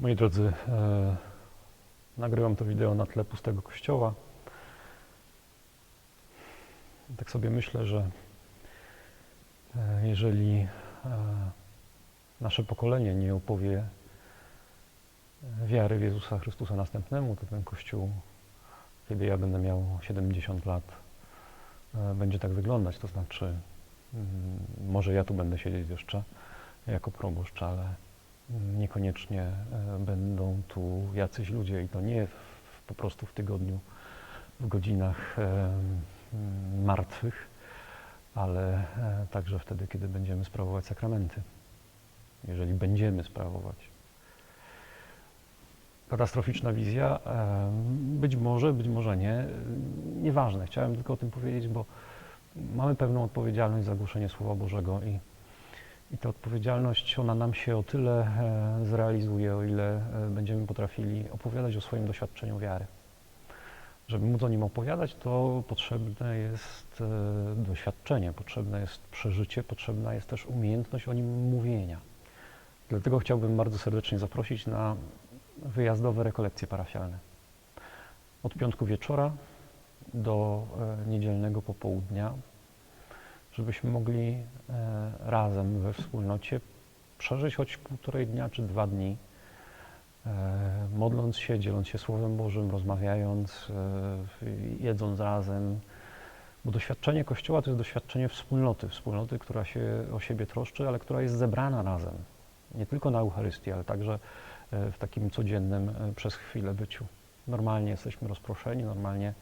Moi drodzy, e, nagrywam to wideo na tle pustego kościoła. Tak sobie myślę, że e, jeżeli e, nasze pokolenie nie opowie wiary w Jezusa Chrystusa następnemu, to ten kościół, kiedy ja będę miał 70 lat, e, będzie tak wyglądać. To znaczy, mm, może ja tu będę siedzieć jeszcze jako proboszcz, ale niekoniecznie e, będą tu jacyś ludzie i to nie w, po prostu w tygodniu, w godzinach e, martwych, ale e, także wtedy, kiedy będziemy sprawować sakramenty. Jeżeli będziemy sprawować. Katastroficzna wizja, być może, być może nie, nieważne. Chciałem tylko o tym powiedzieć, bo mamy pewną odpowiedzialność za głoszenie Słowa Bożego i i ta odpowiedzialność, ona nam się o tyle e, zrealizuje, o ile e, będziemy potrafili opowiadać o swoim doświadczeniu wiary. Żeby móc o nim opowiadać, to potrzebne jest e, doświadczenie, potrzebne jest przeżycie, potrzebna jest też umiejętność o nim mówienia. Dlatego chciałbym bardzo serdecznie zaprosić na wyjazdowe rekolekcje parafialne. Od piątku wieczora do niedzielnego popołudnia żebyśmy mogli e, razem we wspólnocie przeżyć choć półtorej dnia czy dwa dni, e, modląc się, dzieląc się Słowem Bożym, rozmawiając, e, jedząc razem. Bo doświadczenie Kościoła to jest doświadczenie wspólnoty, wspólnoty, która się o siebie troszczy, ale która jest zebrana razem. Nie tylko na Eucharystii, ale także w takim codziennym przez chwilę byciu. Normalnie jesteśmy rozproszeni, normalnie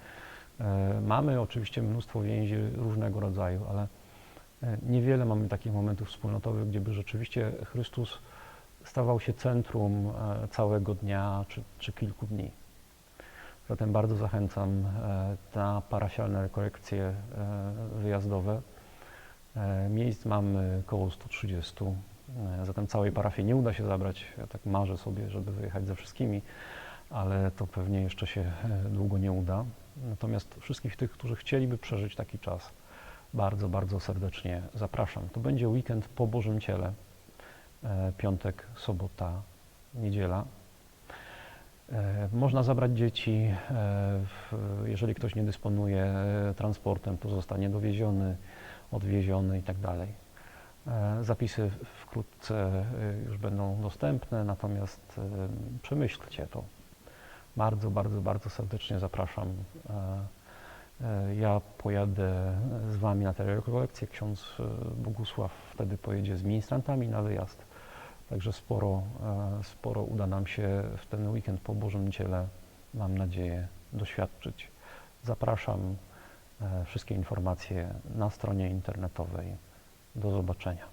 mamy oczywiście mnóstwo więzi różnego rodzaju, ale niewiele mamy takich momentów wspólnotowych, gdzie by rzeczywiście Chrystus stawał się centrum e, całego dnia czy, czy kilku dni. Zatem bardzo zachęcam e, na parafialne rekolekcje wyjazdowe. Miejsc mamy około 130, zatem całej parafii nie uda się zabrać. Ja tak marzę sobie, żeby wyjechać ze wszystkimi, ale to pewnie jeszcze się długo nie uda. Natomiast wszystkich tych, którzy chcieliby przeżyć taki czas, bardzo, bardzo serdecznie zapraszam. To będzie weekend po Bożym Ciele, e, piątek, sobota, niedziela. E, można zabrać dzieci, e, jeżeli ktoś nie dysponuje transportem, to zostanie dowieziony, odwieziony i tak. Zapisy wkrótce już będą dostępne, natomiast przemyślcie to. Bardzo, bardzo, bardzo serdecznie zapraszam. E, ja pojadę z Wami na te rekolekcje. Ksiądz e, Bogusław wtedy pojedzie z ministrantami na wyjazd. Także sporo, e, sporo uda nam się w ten weekend po Bożym Ciele, mam nadzieję, doświadczyć. Zapraszam. Wszystkie informacje na stronie internetowej. Do zobaczenia.